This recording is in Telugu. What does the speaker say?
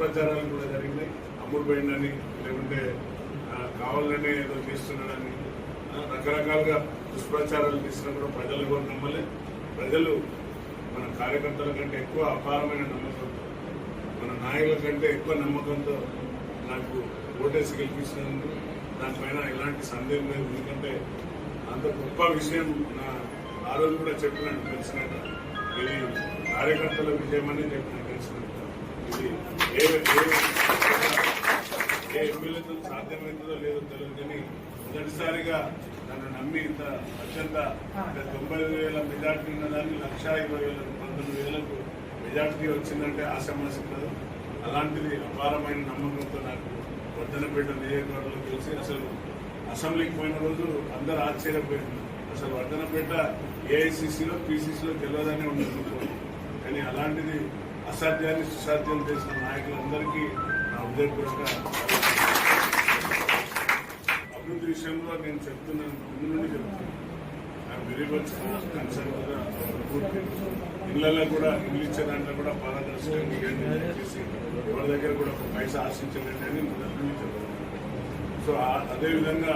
దుష్ప్రచారాలు కూడా జరిగినాయి. అమ్ముడుపోయిందని లేకుంటే కావాలనే ఏదో చేస్తున్నాడని రకరకాలుగా దుష్ప్రచారాలు చేసినా కూడా ప్రజలు కూడా నమ్మలే. ప్రజలు మన కార్యకర్తల కంటే ఎక్కువ అపారమైన నమ్మకంతో మన నాయకుల కంటే ఎక్కువ నమ్మకంతో నాకు ఓటేసి గెలిపించినందుకు దానిపైన ఎలాంటి సందేహం లేదు. ఎందుకంటే అంత గొప్ప విషయం నా ఆ రోజు కూడా చెప్పినట్టు తెలిసినట్టు ఇది కార్యకర్తల విజయం అని చెప్పినట్టు తెలిసినట్టు. ఏ ఎమ్మెల్యే ఏ ఎమ్మెల్యేతో సాధ్యమవుతుందో లేదో తెలియదు కానీ మొదటిసారిగా నన్ను నమ్మి ఇంత అత్యంత అంటే తొంభై వేల మెజార్టీ ఉన్నదాన్ని లక్ష ఇరవై వేల పంతొమ్మిది వేలకు మెజార్టీ వచ్చిందంటే ఆశమాసి కాదు. అలాంటిది అపారమైన నమ్మకంతో నాకు వర్ధనపేట నియోజకవర్గంలో తెలిసి అసలు అసెంబ్లీకి పోయిన రోజు అందరూ ఆశ్చర్యపోయింది అసలు వర్ధనపేట ఏఐసిసిలో పీసీసీలో గెలవదనే ఉండదు కానీ అలాంటిది అసాధ్యాన్ని సుసాధ్యం చేసిన నాయకులందరికీ నా హృదయపూర్వక అభివృద్ధి విషయంలో నేను చెప్తున్నాను ముందు నుండి చెప్తున్నాను. నాకు వెరీ కన్సర్న్ కూడా పూర్తి ఇళ్ళలో కూడా ఇల్లు ఇచ్చే దాంట్లో కూడా పారదర్శకంగా ఇవ్వండి దగ్గర కూడా ఒక పైసా ఆశించలేదని ముందు చెప్తున్నాను సో అదేవిధంగా అదే విధంగా